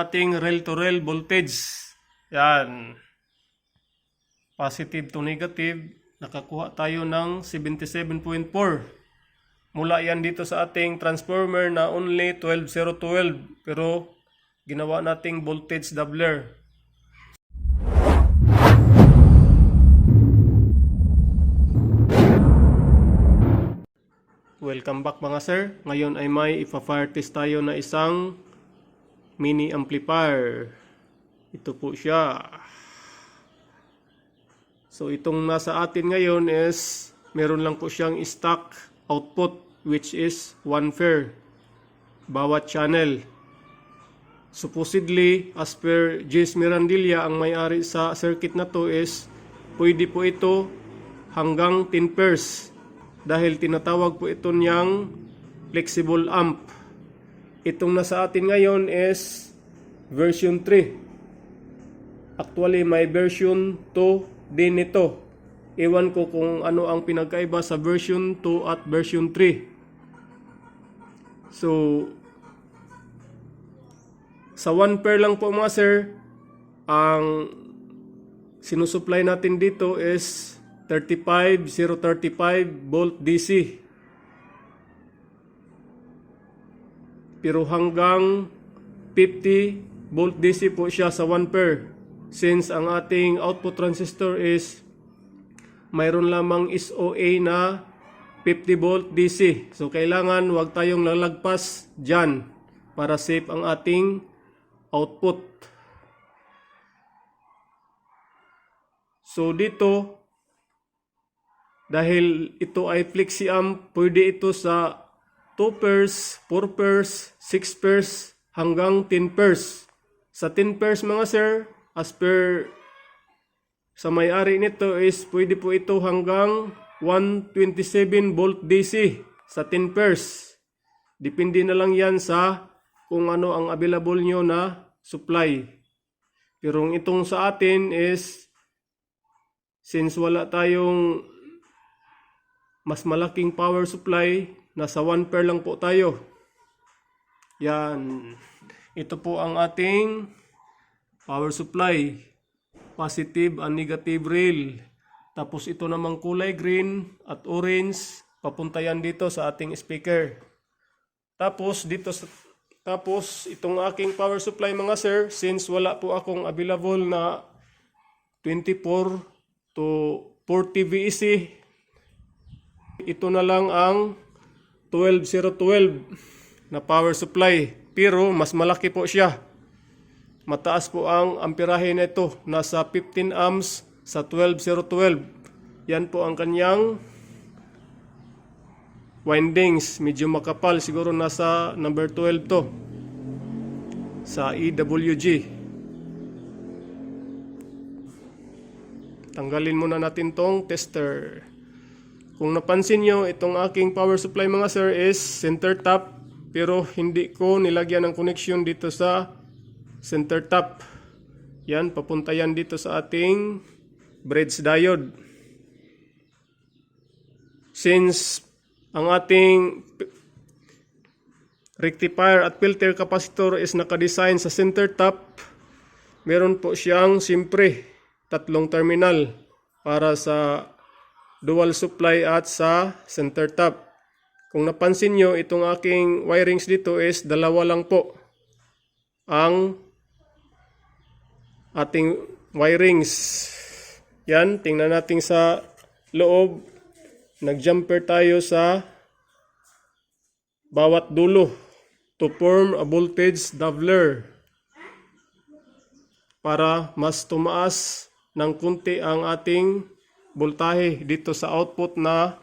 ating rail to rail voltage. Yan. Positive to negative. Nakakuha tayo ng 77.4. Mula yan dito sa ating transformer na only 12012. Pero ginawa nating voltage doubler. Welcome back mga sir. Ngayon ay may ipa-fire test tayo na isang mini amplifier. Ito po siya. So itong nasa atin ngayon is meron lang po siyang stock output which is 1 fair bawat channel. Supposedly, as per Jace Mirandilla, ang may-ari sa circuit na to is pwede po ito hanggang 10 pairs dahil tinatawag po ito niyang flexible amp. Itong nasa atin ngayon is version 3. Actually, may version 2 din ito. Ewan ko kung ano ang pinagkaiba sa version 2 at version 3. So, sa 1 pair lang po mga sir, ang sinusupply natin dito is 35035 volt DC. Pero hanggang 50 volt DC po siya sa 1 pair. Since ang ating output transistor is mayroon lamang SOA na 50 volt DC. So kailangan wag tayong lalagpas dyan para safe ang ating output. So dito, dahil ito ay FlexiAmp, pwede ito sa 2 pairs, 4 pairs, 6 pairs, hanggang 10 pairs. Sa 10 pairs mga sir, as per sa may-ari nito is pwede po ito hanggang 127 volt DC sa 10 pairs. Depende na lang yan sa kung ano ang available nyo na supply. Pero itong sa atin is since wala tayong mas malaking power supply, nasa 1 pair lang po tayo. Yan. Ito po ang ating power supply. Positive and negative rail. Tapos ito namang kulay green at orange. Papunta yan dito sa ating speaker. Tapos dito sa tapos itong aking power supply mga sir, since wala po akong available na 24 to 40 VEC, ito na lang ang 12012 na power supply. Pero mas malaki po siya. Mataas po ang amperahe nito. Nasa 15 amps sa 12012. Yan po ang kanyang windings. Medyo makapal. Siguro nasa number 12 to. Sa EWG. Tanggalin muna natin tong tester. Kung napansin nyo, itong aking power supply mga sir is center tap. Pero hindi ko nilagyan ng connection dito sa center tap. Yan, papunta yan dito sa ating bridge diode. Since ang ating rectifier at filter capacitor is nakadesign sa center tap, meron po siyang simpre tatlong terminal para sa dual supply at sa center tap. Kung napansin nyo, itong aking wirings dito is dalawa lang po ang ating wirings. Yan, tingnan natin sa loob. Nag-jumper tayo sa bawat dulo to form a voltage doubler para mas tumaas ng kunti ang ating voltahe dito sa output na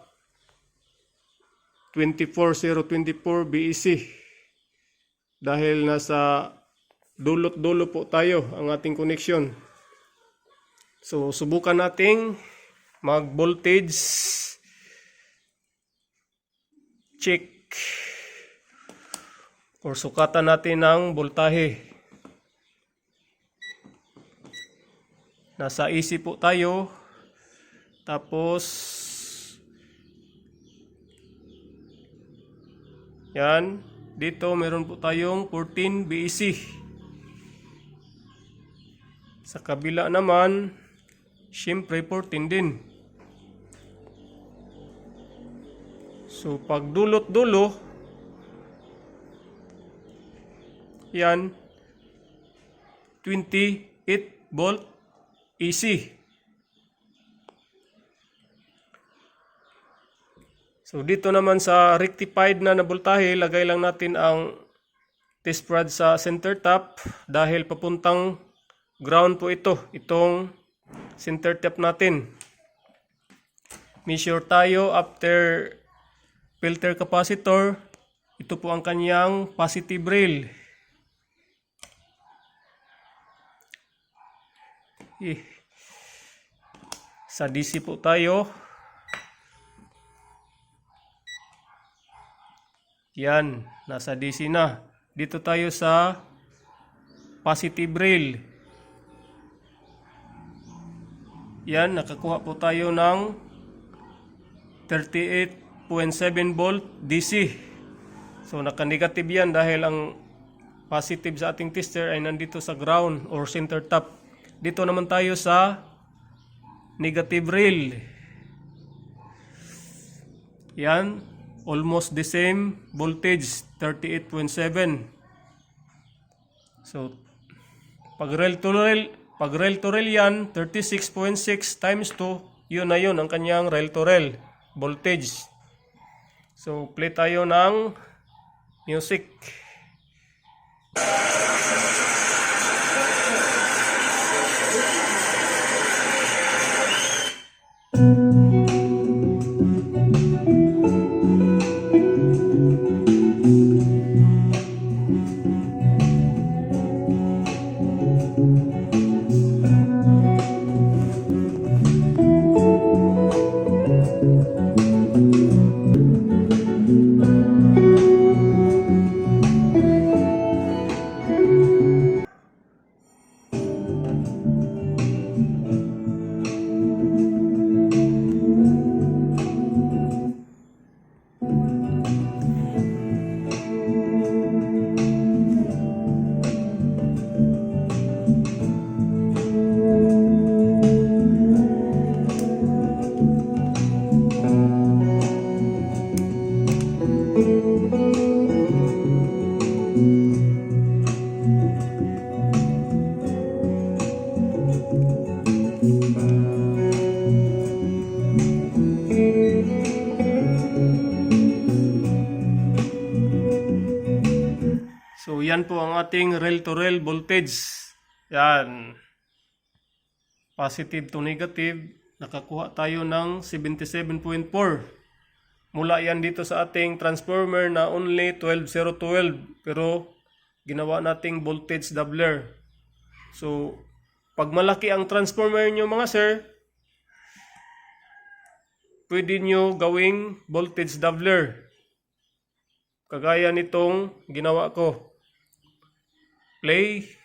24024 BEC dahil nasa dulot-dulo po tayo ang ating connection. So subukan nating mag-voltage check or sukatan natin ng voltahe. Nasa AC po tayo. Tapos Yan, dito meron po tayong 14 BEC. Sa kabila naman, syempre 14 din. So, pag dulot-dulo, yan, 28 volt AC. So, dito naman sa rectified na na voltahe, lagay lang natin ang test rod sa center tap dahil papuntang ground po ito, itong center tap natin. Measure tayo after filter capacitor. Ito po ang kanyang positive rail. Eh. Sa DC po tayo. Yan, nasa DC na. Dito tayo sa positive rail. Yan, nakakuha po tayo ng 38.7 volt DC. So naka-negative yan dahil ang positive sa ating tester ay nandito sa ground or center tap. Dito naman tayo sa negative rail. Yan, almost the same voltage, 38.7. So, pag rail to rail, pag rail to rail yan, 36.6 times 2, yun na yun ang kanyang rail to rail voltage. So, play tayo ng music. Yan po ang ating rail to rail voltage. Yan. Positive to negative. Nakakuha tayo ng 77.4. Mula yan dito sa ating transformer na only 12012. Pero ginawa nating voltage doubler. So pag malaki ang transformer nyo mga sir, pwede nyo gawing voltage doubler. Kagaya nitong ginawa ko. play.